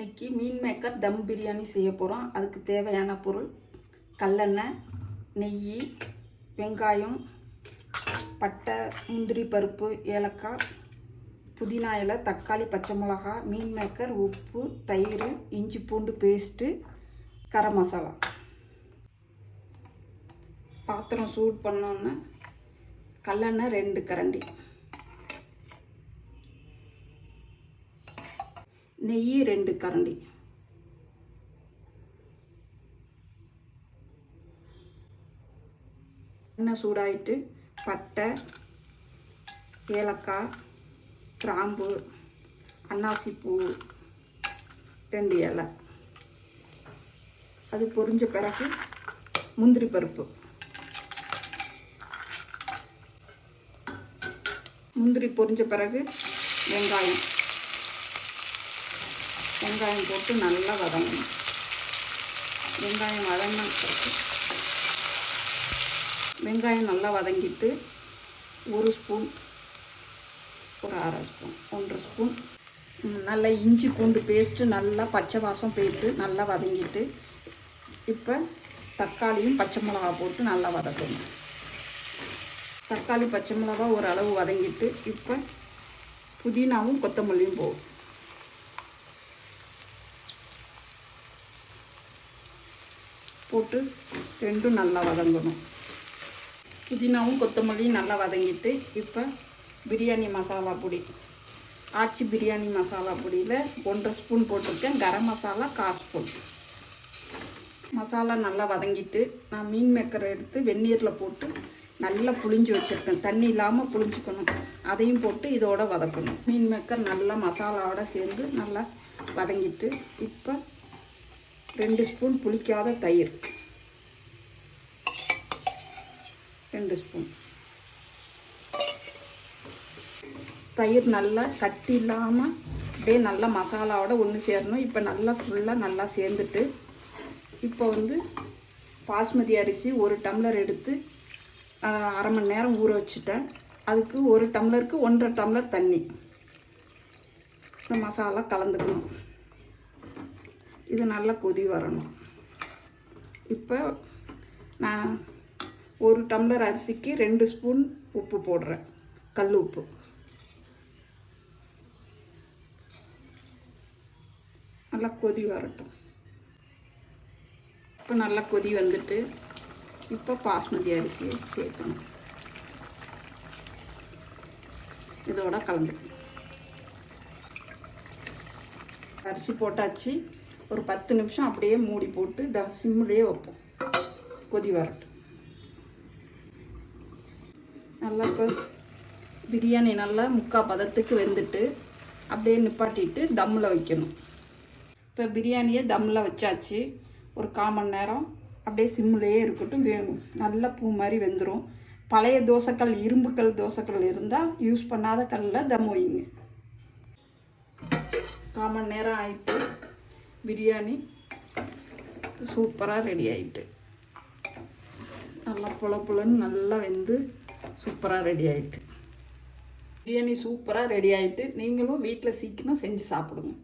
மீன் maker தம் பிரியாணி செய்ய போகிறோம் அதுக்கு தேவையான பொருள் கல்லெண்ணெய் நெய் வெங்காயம் பட்டை முந்திரி பருப்பு ஏலக்காய் புதினா இலை தக்காளி பச்சை மிளகா மீன் மேக்கர் உப்பு தயிர் இஞ்சி பூண்டு பேஸ்ட்டு கரம் மசாலா. பாத்திரம் சூட் பண்ணோன்னே கல்லெண்ணெய் ரெண்டு கரண்டி. நெய் ரெண்டு கரண்டி. எண்ணெய் சூடாயிட்டு பட்டை ஏலக்காய் கிராம்பு அன்னாசி பூ ரெண்டு இலை. அது பொரிஞ்ச பிறகு முந்திரி பருப்பு. முந்திரி பொரிஞ்ச பிறகு வெங்காயம். வெங்காயம் போட்டு நல்லா வதங்கணும். வெங்காயம் வதங்கின வெங்காயம் நல்லா வதங்கிட்டு ஒரு ஸ்பூன் ஒரு அரை ஸ்பூன் ஒன்றரை ஸ்பூன் நல்லா இஞ்சி பூண்டு பேஸ்ட்டு நல்லா பச்சை வாசம் போயிட்டு நல்லா வதங்கிட்டு இப்போ தக்காளியும் பச்சை மிளகா போட்டு நல்லா வதக்கணும். தக்காளி பச்சை மிளகா ஒரு அளவு வதங்கிட்டு இப்போ புதினாவும் கொத்தமல்லியும் போகும் போட்டு ரெண்டும் நல்லா வதங்கணும். புதினாவும் கொத்தமல்லியும் நல்லா வதங்கிட்டு இப்போ பிரியாணி மசாலா பொடி. ஆச்சி பிரியாணி மசாலா பொடியில் ஒன்றரை ஸ்பூன் போட்டிருக்கேன். கரம் மசாலா கால் ஸ்பூன். மசாலா நல்லா வதங்கிட்டு நான் மீன் மேக்கரை எடுத்து வெந்நீரில் போட்டு நல்லா புளிஞ்சு வச்சுருக்கேன். தண்ணி இல்லாமல் புளிஞ்சுக்கணும். அதையும் போட்டு இதோட வதக்கணும். மீன் மேக்கர் நல்லா மசாலாவோட சேர்ந்து நல்லா வதங்கிட்டு இப்போ ரெண்டு ஸ்பூன் புளிக்காத தயிர். ரெண்டு ஸ்பூன். தயிர் நல்லா கட்டி இல்லாமல் அப்படியே நல்லா மசாலாவோட ஒன்று சேரணும். இப்போ நல்லா ஃபுல்லாக நல்லா சேர்ந்துட்டு இப்போ வந்து பாஸ்மதி அரிசி ஒரு டம்ளர் எடுத்து அரை மணி நேரம் ஊற வச்சுட்டேன். அதுக்கு ஒரு டம்ளருக்கு ஒன்றரை டம்ளர் தண்ணி. இந்த மசாலா கலந்துக்கணும். இது நல்லா கொதி வரணும். இப்போ நான் ஒரு டம்ளர் அரிசிக்கு ரெண்டு ஸ்பூன் உப்பு போடுறேன். கல் உப்பு. நல்லா கொதி வரட்டும். இப்போ நல்லா கொதி வந்துட்டு இப்போ பாஸ்மதி அரிசியை சேர்க்கணும். இதோட கலந்துக்கணும் அரிசி போட்டாச்சு. ஒரு பத்து நிமிஷம் அப்படியே மூடி போட்டு த சிம்மிலே வைப்போம். கொதி வரட்டும். நல்லா இப்போ பிரியாணி நல்லா முக்கால் பதத்துக்கு வெந்துட்டு அப்படியே நிப்பாட்டிட்டு தம்மில் வைக்கணும். இப்போ பிரியாணியை தம்மில் வச்சாச்சு. ஒரு கால் மணி நேரம் அப்படியே சிம்மிலேயே இருக்கட்டும். வே- நல்ல பூ மாதிரி வெந்துடும் பழைய தோசைக்கல் இரும்புக்கல் தோசைக்கல் இருந்தால் யூஸ் பண்ணாத கல்லில் தம் வைங்க கால் மணி நேரம் ஆயிட்டு பிரியாணி சூப்பராக ரெடி ஆகிட்டு நல்லா புல புலன்னு நல்லா வெந்து சூப்பராக ரெடி ஆகிட்டு பிரியாணி சூப்பராக ரெடி ஆகிட்டு நீங்களும் வீட்டில் சீக்கிரம் செஞ்சு சாப்பிடுங்க